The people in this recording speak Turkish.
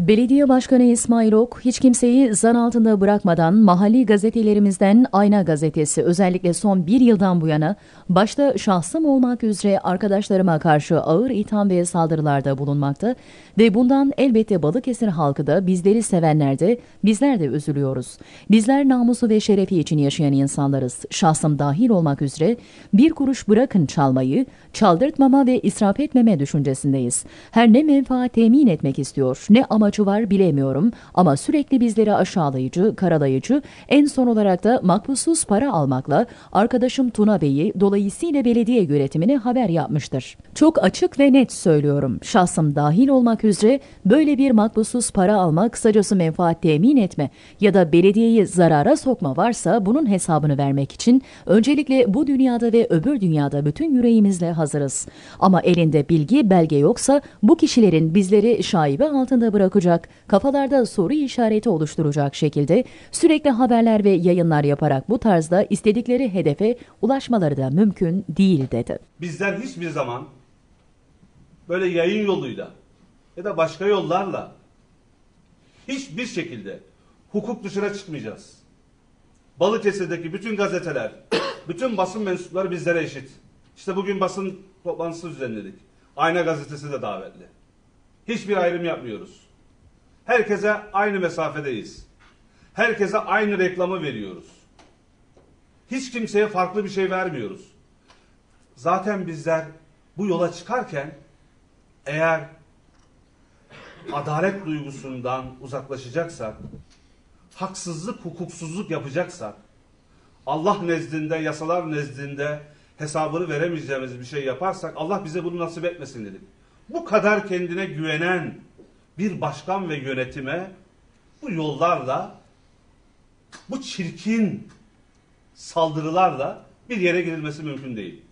Belediye Başkanı İsmail Ok, hiç kimseyi zan altında bırakmadan mahalli gazetelerimizden Ayna Gazetesi özellikle son bir yıldan bu yana başta şahsım olmak üzere arkadaşlarıma karşı ağır itham ve saldırılarda bulunmakta ve bundan elbette Balıkesir halkı da bizleri sevenler de bizler de üzülüyoruz. Bizler namusu ve şerefi için yaşayan insanlarız. Şahsım dahil olmak üzere bir kuruş bırakın çalmayı, çaldırtmama ve israf etmeme düşüncesindeyiz. Her ne menfaat temin etmek istiyor, ne amacı var bilemiyorum ama sürekli bizleri aşağılayıcı, karalayıcı, en son olarak da makbuzsuz para almakla arkadaşım Tuna Bey'i dolayısıyla belediye yönetimine haber yapmıştır. Çok açık ve net söylüyorum. Şahsım dahil olmak üzere böyle bir makbuzsuz para alma, kısacası menfaat temin etme ya da belediyeyi zarara sokma varsa bunun hesabını vermek için öncelikle bu dünyada ve öbür dünyada bütün yüreğimizle hazırız. Ama elinde bilgi, belge yoksa bu kişilerin bizleri şaibe altında bırakacak, kafalarda soru işareti oluşturacak şekilde sürekli haberler ve yayınlar yaparak bu tarzda istedikleri hedefe ulaşmaları da mümkün değil dedi. Bizler hiçbir zaman böyle yayın yoluyla ya da başka yollarla hiçbir şekilde hukuk dışına çıkmayacağız. Balıkesir'deki bütün gazeteler, bütün basın mensupları bizlere eşit. İşte bugün basın toplantısı düzenledik. Ayna gazetesi de davetli. Hiçbir ayrım yapmıyoruz. Herkese aynı mesafedeyiz. Herkese aynı reklamı veriyoruz. Hiç kimseye farklı bir şey vermiyoruz. Zaten bizler bu yola çıkarken eğer adalet duygusundan uzaklaşacaksak, haksızlık, hukuksuzluk yapacaksak, Allah nezdinde, yasalar nezdinde hesabını veremeyeceğimiz bir şey yaparsak Allah bize bunu nasip etmesin dedik. Bu kadar kendine güvenen bir başkan ve yönetime bu yollarla, bu çirkin saldırılarla bir yere girilmesi mümkün değil.